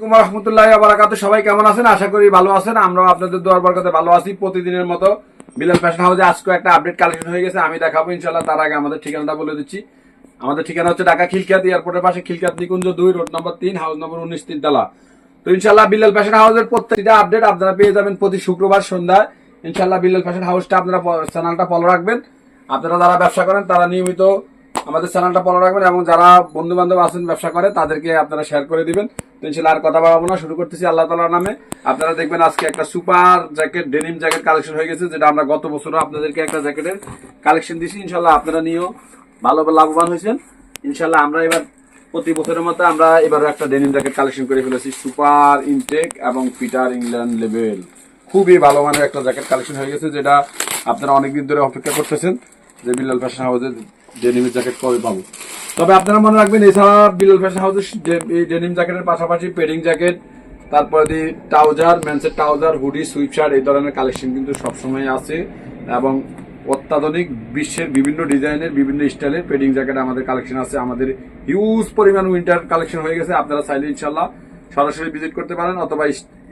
আসসালামাইকুম রহমতুল্লাহ বারাকাতু। সবাই কেমন আছেন? আশা করি ভালো আছেন। আমরা আপনাদের দোয়ার বরকাতে ভালো আছি। প্রতিদিনের মতো বিলাল ফ্যাশন হাউসে আজকে একটা আপডেট কালেকশন হয়ে গেছে। আমি দেখাবো ইনশাল্লাহ তার আগে আমাদের ঠিকানাটা বলে দিচ্ছি। আমাদের ঠিকানা হচ্ছে ঢাকা খিলকাত এয়ারপোর্টের পাশে খিলকাত নিকুঞ্জ দুই, রোড নম্বর তিন, হাউস নম্বর উনিশ, তিনতলা। তো ইনশাল্লাহ বিলাল ফ্যাশন হাউসের প্রত্যেকটা আপডেট আপনারা পেয়ে যাবেন প্রতি শুক্রবার সন্ধ্যায়। ইনশাল্লাহ বিলাল ফ্যাশন হাউসটা আপনারা চ্যানেলটা ফলো রাখবেন। আপনারা যারা ব্যবসা করেন, তারা নিয়মিত আমাদের চ্যানেলটা ফলো রাখবেন এবং যারা বন্ধু বান্ধব আছেন, ব্যবসা করে, তাদেরকে আপনারা শেয়ার করে দিবেন। আর কথা বাড়াবো না, শুরু করতেছি আল্লাহ তালার নামে। আপনারা দেখবেন আজকে একটা super jacket, denim jacket collection হয়ে গেছে, যেটা আমরা গত বছরও আপনাদেরকে একটা জ্যাকেটের কালেকশন দিয়েছি। ইনশাল্লাহ আপনারা নিয়েও ভালো লাভবান হয়েছেন। ইনশাল্লাহ আমরা এবার প্রতি বছরের মতো আমরা এবার একটা ডেনিম জ্যাকেট কালেকশন করে ফেলেছি, সুপার ইনটেক এবং পিটার ইংল্যান্ড লেভেল। খুবই ভালো মানের একটা জ্যাকেট কালেকশন হয়ে গেছে, যেটা আপনারা অনেকদিন ধরে অপেক্ষা করতেছেন, যে বিলাল ফ্যাশন হাউসের ডেনিমের জ্যাকেট কবে পাবো? তবে আপনারা মনে রাখবেন, এছাড়া বিলাল ফ্যাশন হাউসের ডেনিম জ্যাকেটের পাশাপাশি পেডিং জ্যাকেট তারপরে দিয়ে ট্রাউজার ম্যান্সের ট্রাউজার হুডি সুইপ শার্ট এই ধরনের কালেকশন কিন্তু সবসময় আছে এবং অত্যাধুনিক বিশ্বের বিভিন্ন ডিজাইনের, বিভিন্ন স্টাইলের পেডিং জ্যাকেট আমাদের কালেকশন আছে। আমাদের হিউজ পরিমাণ উইন্টার কালেকশন হয়ে গেছে। আপনারা চাইলে ইনশাল্লাহ সরাসরি ভিজিট করতে পারেন অথবা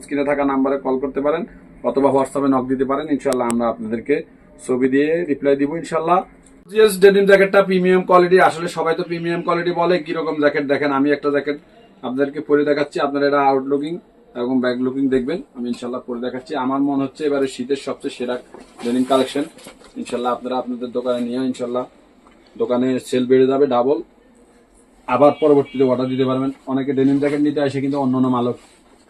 স্ক্রিনে থাকা নাম্বারে কল করতে পারেন অথবা হোয়াটসঅ্যাপে নক দিতে পারেন। ইনশাল্লাহ আমরা আপনাদেরকে ছবি দিয়ে রিপ্লাই দিব ইনশাল্লাহ জিএস ডেনিম জ্যাকেটটা প্রিমিয়াম কোয়ালিটি আসলে সবাই তো প্রিমিয়াম কোয়ালিটি বলে, কীরকম জ্যাকেট দেখেন, আমি একটা জ্যাকেট আপনাদেরকে পরে দেখাচ্ছি, আপনারা এটা আউটলুকিং এবং ব্যাক লুকিং দেখবেন, আমি ইনশাল্লাহ পরে দেখাচ্ছি। আমার মনে হচ্ছে এবারে শীতের সবচেয়ে সেরা ডেনিম কালেকশন ইনশাল্লাহ আপনারা আপনাদের দোকানে নিয়ে ইনশাল্লাহ দোকানে সেল বেড়ে যাবে ডাবল আবার পরবর্তীতে অর্ডার দিতে পারবেন। অনেকে ডেনিম জ্যাকেট নিতে আসে, কিন্তু অন্য অন্য মালক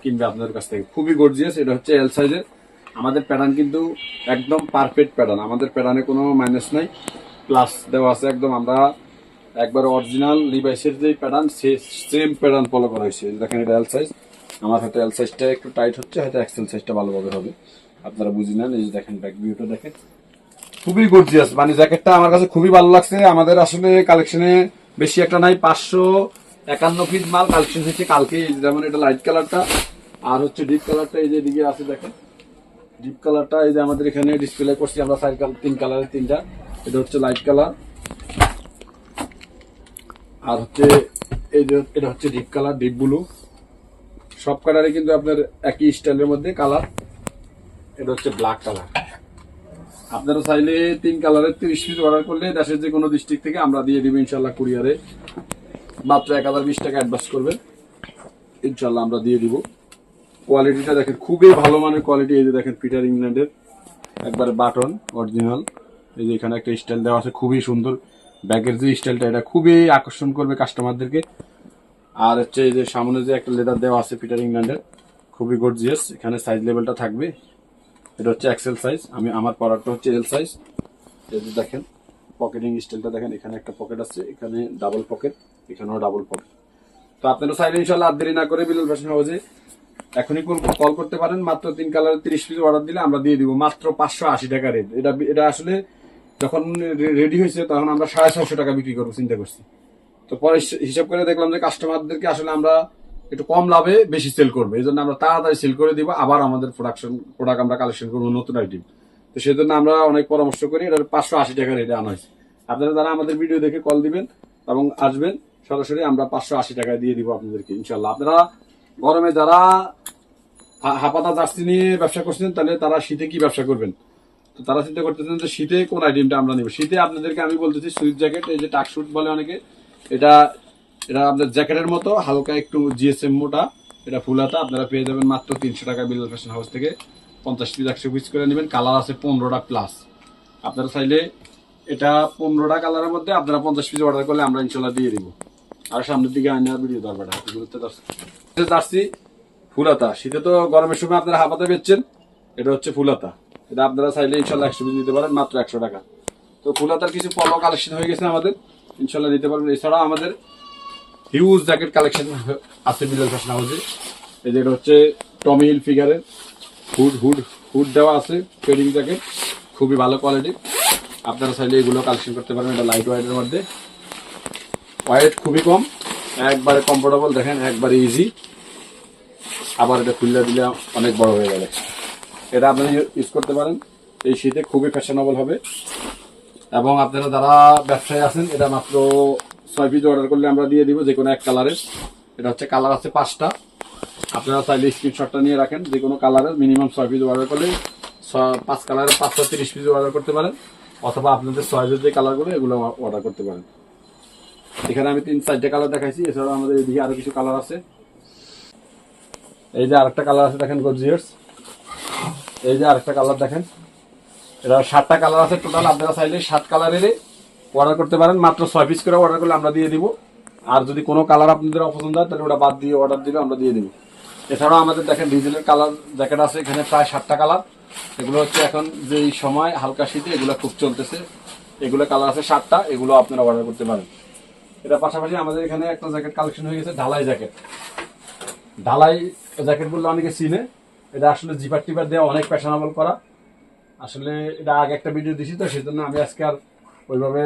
কিনবে আপনাদের কাছ থেকে। খুবই গর্জিয়াস এটা হচ্ছে এল সাইজের আমাদের প্যাটার্ন কিন্তু একদম পারফেক্ট প্যাটার্ন আমাদের প্যাটার্নে কোনো মাইনাস নাই। প্লাস দেওয়া আছে একদম আমরা একবার অরিজিনাল লিভাইসের যে প্যাটার্ন সে সেম প্যাটার্ন ফলো করা হয়েছে। দেখেন এটা এল সাইজ আমার হয়তো এল সাইজটা একটু টাইট হচ্ছে, হয়তো এক্সেল সাইজটা ভালোভাবে হবে। আপনারা বুঝি নেন, এই যে দেখেন ব্যাক ভিউটা দেখেন। খুবই গর্জিয়াস মানে জ্যাকেটটা আমার কাছে খুবই ভালো লাগছে। আমাদের আসলে কালেকশনে বেশি একটা নাই, পাঁচশো একান্ন পিস মাল কালেকশন হয়েছে কালকে। যেমন এটা লাইট কালারটা আর হচ্ছে ডিপ কালারটা এই যে এদিকে আছে দেখেন। ডিপ কালারটা এই যে আমাদের এখানে ডিসপ্লে করছি আমরা সাইড তিন কালারের তিনটা। এটা হচ্ছে লাইট কালার আর হচ্ছে এই যে, এটা হচ্ছে ডিপ কালার ডিপ ব্লু সব কালারে কিন্তু আপনার একই স্টাইলের মধ্যে কালার এটা হচ্ছে ব্ল্যাক কালার আপনারা চাইলে তিন কালারের তিরিশ পিস অর্ডার করলে দেশের যে কোনো ডিস্ট্রিক্ট থেকে আমরা দিয়ে দিব ইনশাল্লাহ কুরিয়ারে মাত্র এক হাজার বিশ টাকা অ্যাডভান্স করবেন। ইনশাল্লাহ আমরা দিয়ে দিব। কোয়ালিটিটা দেখেন, খুবই ভালো মানের কোয়ালিটি এই যে দেখেন পিটার ইংল্যান্ডের একবারে বাটন অরিজিনাল এই যে এখানে একটা স্টাইল দেওয়া আছে, খুবই সুন্দর। ব্যাগের যে স্টাইলটা এটা খুবই আকর্ষণ করবে কাস্টমারদেরকে আর হচ্ছে এই যে সামনে যে একটা লেদার দেওয়া আছে পিটার ইংল্যান্ডের খুবই গুড গর্জিয়াস এখানে সাইজ লেভেলটা থাকবে। এটা হচ্ছে এক্সেল সাইজ আমি, আমার পরারটা হচ্ছে এল সাইজ এই যে দেখেন পকেটিং স্টাইলটা দেখেন, এখানে একটা পকেট আছে, এখানে ডাবল পকেট এখানেও ডাবল পকেট তো আপনারা চাইলে ইনশাল্লাহ আর দেরি না করে বিলাল ফ্যাশন হাউসে এখনই কল করতে পারেন। মাত্র তিন কালার তিরিশ পিস অর্ডার দিলে আমরা দিয়ে দিব। মাত্র পাঁচশো আশি টাকা রেট এটা এটা আসলে যখন রেডি হয়েছে, তখন আমরা সাড়ে ছয়শো টাকা বিক্রি করব, চিন্তা করছি। তো পরে হিসাব করে দেখলাম যে কাস্টমারদেরকে আসলে আমরা একটু কম লাভে বেশি সেল করব। এই জন্য আমরা তাড়াতাড়ি সেল করে দিব, আবার আমাদের প্রোডাকশন প্রোডাক্ট আমরা কালেকশন করব নতুন আইটেম তো সেই জন্য আমরা অনেক পরামর্শ করি, এটা পাঁচশো আশি টাকা রেটে আনা হয়েছে। আপনারা যারা আমাদের ভিডিও দেখে কল দিবেন এবং আসবেন, সরাসরি আমরা পাঁচশো আশি টাকায় দিয়ে দিব আপনাদেরকে ইনশাল্লাহ আপনারা গরমে যারা হাপাতা, জার্সি নিয়ে ব্যবসা করছেন, তাহলে তারা শীতে কি ব্যবসা করবেন? তো তারা চিন্তা করতেছেন যে শীতে কোন আইটেমটা আমরা নিব? শীতে আপনাদেরকে আমি বলতেছি সুইট জ্যাকেট এই যে টাক শুট বলে অনেকে, এটা এটা আপনার জ্যাকেটের মতো, হালকা একটু জিএসএম মোটা, এটা ফুলাতা আপনারা পেয়ে যাবেন মাত্র তিনশো টাকা বিল ফ্যাশন হাউস থেকে পঞ্চাশ পিস একশো পিস করে নেবেন। কালার আছে পনেরোটা প্লাস আপনারা চাইলে এটা পনেরোটা কালারের মধ্যে আপনারা পঞ্চাশ পিস অর্ডার করলে আমরা ইনশাল্লাহ দিয়ে দিব। আর সামনের দিকে আইনার ভিডিও দরকার জার্সি ফুলাতা শীতে তো গরমের সময় আপনারা হাফাতে বেচছেন, এটা হচ্ছে ফুলাতা এটা আপনারা চাইলে ইনশাল্লাহ একশো পিস নিতে পারেন, মাত্র একশো টাকা। তো ফুলাতার কিছু পলো কালেকশন হয়ে গেছে আমাদের। ইনশাল্লাহ নিতে পারবেন। এছাড়াও আমাদের হিউজ জ্যাকেট কালেকশন আছে মিডল ফ্যাশন হাউসে এই যে এটা হচ্ছে টমি হিল ফিগারের হুড হুড হুড দেওয়া আছে ট্রেডিং জ্যাকেট খুবই ভালো কোয়ালিটি আপনারা চাইলে এগুলো কালেকশন করতে পারেন এটা লাইট ওয়েটের মধ্যে। ওয়েট খুবই কম, একবারে কমফোর্টেবল দেখেন, একবারে ইজি আবার এটা খুললে দিলে অনেক বড় হয়ে যাবে এটা আপনারা ইউজ করতে পারেন। এই শীতে খুবই ফ্যাশনেবল হবে। এবং আপনারা যারা ব্যবসায়ী আছেন, এটা মাত্র ছয় পিস অর্ডার করলে আমরা দিয়ে দিব যে কোনো এক কালারের এটা হচ্ছে কালার আছে পাঁচটা। আপনারা চাইলে স্ক্রিনশটটা নিয়ে রাখেন যে কোনো কালারের মিনিমাম ছয় পিস অর্ডার করলে পাঁচ কালারের পাঁচশো তিরিশ পিস অর্ডার করতে পারেন, অথবা আপনাদের চয়েসের যে কালারগুলো এগুলো অর্ডার করতে পারেন। এখানে আমি তিন চারটে কালার দেখাইছি, এছাড়াও আমাদের এদিকে আরও কিছু কালার আছে। এই যে আরেকটা কালার আছে, দেখেন গর্জিয়ার্স এই যে আরেকটা কালার দেখেন। এটা সাতটা কালার আছে টোটাল, আপনারা চাইলে সাত কালারের অর্ডার করতে পারেন। মাত্র ছয় পিস করে অর্ডার করলে আমরা দিয়ে দিব। আর যদি কোনো কালার আপনাদের অপছন্দ হয়, তাহলে ওটা বাদ দিয়ে অর্ডার দিলে আমরা দিয়ে দিব। এছাড়াও আমাদের দেখেন ডিজেলের কালার জ্যাকেট আছে, এখানে প্রায় সাতটা কালার এগুলো হচ্ছে এখন যেই সময়, হালকা শীতে এগুলো খুব চলতেছে। এগুলো কালার আছে সাতটা, এগুলো আপনারা অর্ডার করতে পারেন। এটা পাশাপাশি আমাদের এখানে একটা জ্যাকেট কালেকশন হয়ে গেছে, ঢালাই জ্যাকেট ঢালাই জ্যাকেট বললে অনেকে চিনে। এটা আসলে জিপার টিপার দেওয়া অনেক ফ্যাশনেবল করা। আসলে এটা আগে একটা ভিডিও দিছি তো সেই জন্য আমি আজকে আর ওইভাবে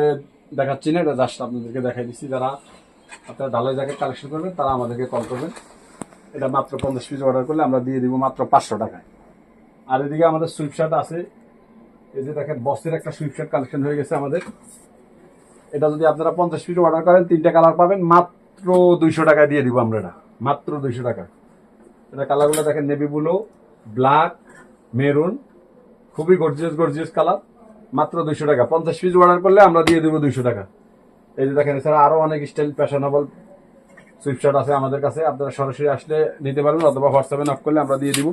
দেখাচ্ছি না, এটা জাস্ট আপনাদেরকে দেখাই দিচ্ছি যারা আপনারা ঢালাই জ্যাকেট কালেকশন করবেন, তারা আমাদেরকে কল করবেন। এটা মাত্র পঞ্চাশ পিস অর্ডার করলে আমরা দিয়ে দিব মাত্র পাঁচশো টাকায়। আর এদিকে আমাদের সুইপশার্ট আছে। এই যে দেখেন বসের একটা সুইপশার্ট কালেকশন হয়ে গেছে আমাদের। এটা যদি আপনারা পঞ্চাশ পিস অর্ডার করেন, তিনটা কালার পাবেন, মাত্র দুইশো টাকায় দিয়ে দিব আমরা এটা। মাত্র দুইশো টাকা। এটা কালারগুলো দেখেন নেভি ব্লু, ব্ল্যাক, মেরুন, খুবই গর্জিয়াস গর্জিয়াস কালার। মাত্র দুইশো টাকা। পঞ্চাশ পিস অর্ডার করলে আমরা দিয়ে দেবো দুইশো টাকা। এই যে দেখেন, এছাড়া আরও অনেক স্টাইল ফ্যাশনেবল সুইপশার্ট আছে আমাদের কাছে। আপনারা সরাসরি আসলে নিতে পারবেন অথবা হোয়াটসঅ্যাপে নক করলে আমরা দিয়ে দিব।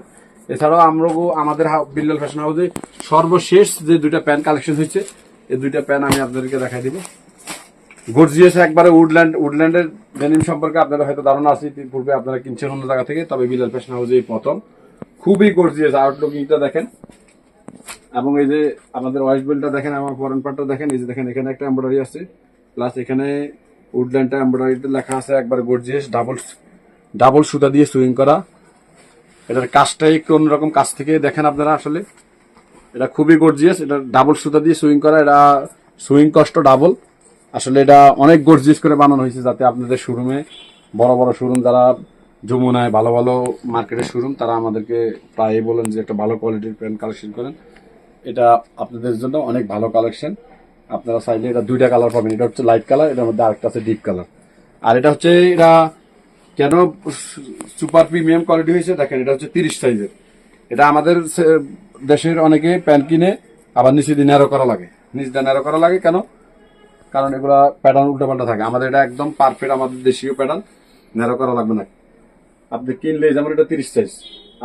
এছাড়াও আমরা আমাদের বিল্লাল ফ্যাশন হাউসে সর্বশেষ যে দুইটা প্যান্ট কালেকশন হয়েছে, এই দুইটা প্যান্ট আমি আপনাদেরকে দেখাই দিব। গর্জিয়াস একবারে উডল্যান্ড উডল্যান্ডের ডেনিম সম্পর্কে আপনারা হয়তো ধারণা আছে পূর্বে আপনারা কিনছেন অন্য জায়গা থেকে, তবে বিলাল ফ্যাশন হাউসে এই প্রথম। খুবই গর্জিয়াস আউটলুকিংটা দেখেন। এবং এই যে আমাদের ওয়েস্ট বেলটা দেখেন, আমার ফরেন পার্টটা দেখেন, এই যে দেখেন, এখানে একটা এমব্রয়ডারি আছে। প্লাস এখানে উডল্যান্ডটা এমব্রয়ডারিতে লেখা আছে একবার গর্জিয়াস ডাবল ডাবল সুতা দিয়ে সুইং করা। এটার কাজটাই একটু অন্যরকম কাজ থেকে দেখেন আপনারা আসলে। এটা খুবই গর্জিয়াস, এটা ডাবল সুতা দিয়ে সুইং করা, এটা সুইং কষ্ট ডাবল আসলে এটা অনেক গর্জিয়াস করে বানানো হয়েছে যাতে আপনাদের শোরুমে, বড় বড় শোরুম যারা যমুনায় ভালো ভালো মার্কেটের শোরুম, তারা আমাদেরকে প্রায় বলেন যে একটা ভালো কোয়ালিটির প্যান্ট কালেকশন করেন। এটা আপনাদের জন্য অনেক ভালো কালেকশন। আপনারা চাইলে এটা দুইটা কালার পাবেন। এটা হচ্ছে লাইট কালার, এটার মধ্যে আরেকটা আছে ডিপ কালার। আর এটা হচ্ছে, এটা কেন সুপার প্রিমিয়াম কোয়ালিটি হয়েছে? দেখেন, এটা হচ্ছে তিরিশ সাইজের। এটা আমাদের দেশের অনেকে প্যান্ট কিনে আবার নিচে দিয়ে ন্যারো করা লাগে। নিচ ন্যারো করা লাগে কেন? কারণ এগুলা প্যাটার্ন উল্টোপাল্টা থাকে। আমাদের এটা একদম পারফেক্ট আমাদের দেশীয় প্যাটার্ন ন্যারো করা লাগবে না। আপনি কিনলে, যেমন এটা তিরিশ সাইজ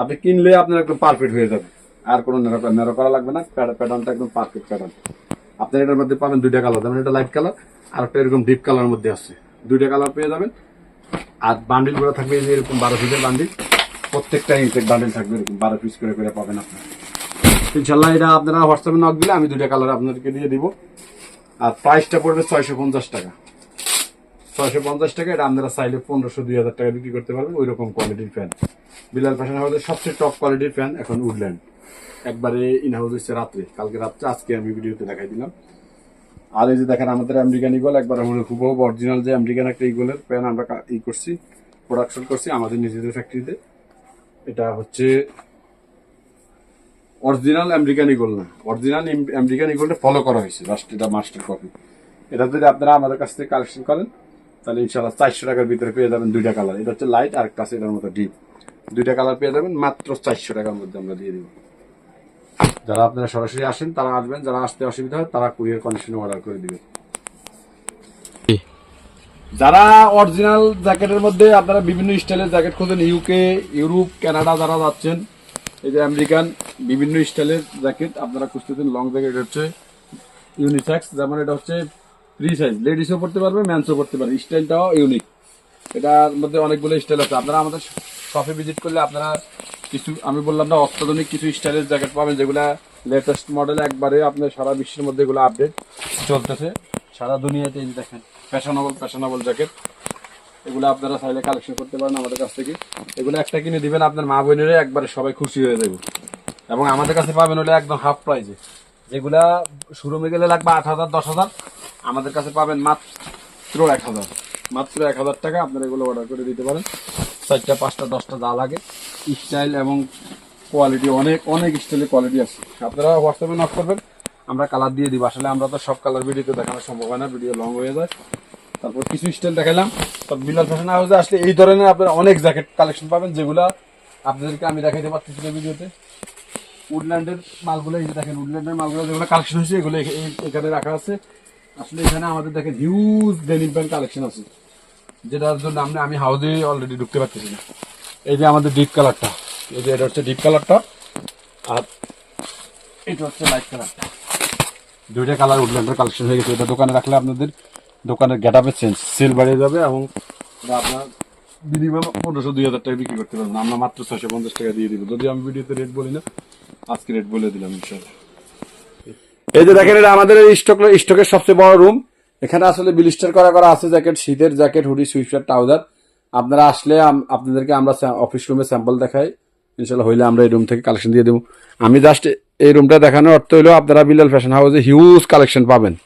আপনি কিনলে আপনার একদম পারফেক্ট হয়ে যাবে। আর কোনো ন্যারো ন্যারো করা লাগবে না। প্যাটার্নটা একদম পারফেক্ট প্যাটার্ন আপনার এটার মধ্যে পাবেন দুইটা কালার যেমন এটা লাইট কালার আর একটা এরকম ডিপ কালার মধ্যে আছে। দুইটা কালার পেয়ে যাবেন। আর বান্ডিলগুলো থাকবে যে এরকম বারো পিসের বান্ডিল প্রত্যেকটা ইনটেক বান্ডিল থাকবে এরকম বারো পিস করে করে পাবেন আপনার। ইনশাল্লাহ এটা আপনারা হোয়াটসঅ্যাপে নক দিলে আমি দুইটা কালার আপনাদেরকে দিয়ে দিব। আর প্রাইসটা পড়বে ছয়শো পঞ্চাশ টাকা। ছয়শো পঞ্চাশ টাকা, এটা আপনারা চাইলে পনেরোশো, দুই হাজার টাকা বিক্রি করতে পারবেন ওই রকম কোয়ালিটির ফ্যান বিলাল ফ্যাশন হাউসের সবচেয়ে টপ কোয়ালিটির ফ্যান এখন উডল্যান্ড। একবারে ইন হাউস হচ্ছে রাত্রে। কালকে রাত্রে, আজকে আমি ভিডিওতে দেখাই দিলাম। আর এই যে দেখেন আমাদের আমেরিকান ইগল একবার আমরা খুব অরিজিনাল যে আমেরিকান একটা ইগলের প্যান আমরা ই করছি প্রোডাকশন করছি আমাদের নিজেদের ফ্যাক্টরিতে এটা হচ্ছে অরিজিনাল আমেরিকান ইগল না। অরিজিনাল আমেরিকান ইগলটা ফলো করা হয়েছে জাস্ট এটা মাস্টার কপি এটা যদি আপনারা আমাদের কাছ থেকে কালেকশন করেন, তাহলে ইনশাল্লাহ চারশো টাকার ভিতরে পেয়ে যাবেন দুইটা কালার এটা হচ্ছে লাইট আর আছে এটার মতো ডিপ দুইটা কালার পেয়ে যাবেন, মাত্র চারশো টাকার মধ্যে আমরা দিয়ে দিব। যারা আপনারা সরাসরি আসেন, তারা আসবেন, যারা আসতে অসুবিধা হয়, তারা কুরিয়ার কন্ডিশনে অর্ডার করে দিবেন। যারা অরিজিনাল জ্যাকেটের মধ্যে আপনারা বিভিন্ন স্টাইলের জ্যাকেট খোঁজেন ইউকে ইউরোপ কানাডা যারা যাচ্ছেন এই যে আমেরিকান বিভিন্ন স্টাইলের জ্যাকেট আপনারা খুঁজতেছেন লং জ্যাকেট হচ্ছে ইউনিসেক্স যেমন এটা হচ্ছে ফ্রি সাইজ লেডিসও পড়তে পারবে ম্যানসও পড়তে পারবে। স্টাইলটাও ইউনিক এটার মধ্যে অনেকগুলো স্টাইল আছে। আপনারা আমাদের শপে ভিজিট করলে আপনারা কিছু, আমি বললাম না, অত্যাধুনিক কিছু স্টাইলের জ্যাকেট পাবেন, যেগুলা লেটেস্ট মডেল একবারে আপনার সারা বিশ্বের মধ্যে এগুলো আপডেট চলতেছে। সারা দুনিয়াতে দেখেন ফ্যাশনেবল ফ্যাশনেবল জ্যাকেট। এগুলো আপনারা চাইলে কালেকশন করতে পারেন আমাদের কাছ থেকে। এগুলো একটা কিনে দিবেন আপনার মা বোনেরা একবারে সবাই খুশি হয়ে যাবে। এবং আমাদের কাছে পাবেন হলে একদম হাফ প্রাইজে যেগুলা শোরুমে গেলে লাগবে আট হাজার, দশ হাজার। আমাদের কাছে পাবেন মাত্র এক হাজার। মাত্র এক হাজার টাকা আপনারা এগুলো অর্ডার করে দিতে পারেন। চারটা, পাঁচটা, দশটা যা লাগে। স্টাইল এবং কোয়ালিটি অনেক অনেক স্টাইলের কোয়ালিটি আছে। আপনারা হোয়াটসঅ্যাপে নক করবেন। আমরা কালার দিয়ে দিব। আসলে আমরা তো সব কালার ভিডিওতে দেখানো সম্ভব হয় না। ভিডিও লং হয়ে যায়। তারপর কিছু স্টাইল দেখালাম তারপর বিলাল ফ্যাশন হাউসে আসলে এই ধরনের আপনারা অনেক জ্যাকেট কালেকশন পাবেন, যেগুলা আপনাদেরকে আমি দেখাইতে পারতেছি না ভিডিওতে। উডল্যান্ডের মালগুলো, এই যে দেখেন উডল্যান্ডের মালগুলো যেগুলো কালেকশন হয়েছে, এগুলো এখানে রাখা আছে। আসলে এখানে আমাদের দেখেন হিউজ ডেনিম প্যান্ট কালেকশন আছে, যেটার জন্য আমরা আমি হাউসে অলরেডি ঢুকতে পারতেছি না। এই যে আমাদের ডিপ কালারটা এই যে এটা হচ্ছে ডিপ কালারটা আর এটা হচ্ছে লাইট কালারটা দুইটা কালার উডল্যান্ডের কালেকশন হয়ে গেছে, এটা দোকানে রাখলে আপনাদের দোকানের গেট আপের চেঞ্জ সেল বাড়িয়ে যাবে এবং আপনার মিনিমাম পনেরোশো, দুই হাজার টাকা বিক্রি করতে পারবেন। আমরা মাত্র ছয়শো পঞ্চাশ টাকা দিয়ে দিব। যদি আমি ভিডিওতে রেট বলি না, আজকে রেট বলে দিলাম ইনশাল্লাহ এই যে দেখেন, এটা আমাদের স্টক স্টকের সবচেয়ে বড় রুম এখানে আসলে বিলিস্টার করা করা আছে জ্যাকেট শীতের জ্যাকেট হুডি সুইফটার ট্রাউজার আপনারা আসলে আপনাদেরকে আমরা অফিস রুমে স্যাম্পল দেখাই। ইনশাল্লাহ হইলে আমরা এই রুম থেকে কালেকশন দিয়ে দেবো। আমি জাস্ট এই রুমটা দেখানোর অর্থ হইল, আপনারা বিলাল ফ্যাশন হাউসে হিউজ কালেকশন পাবেন।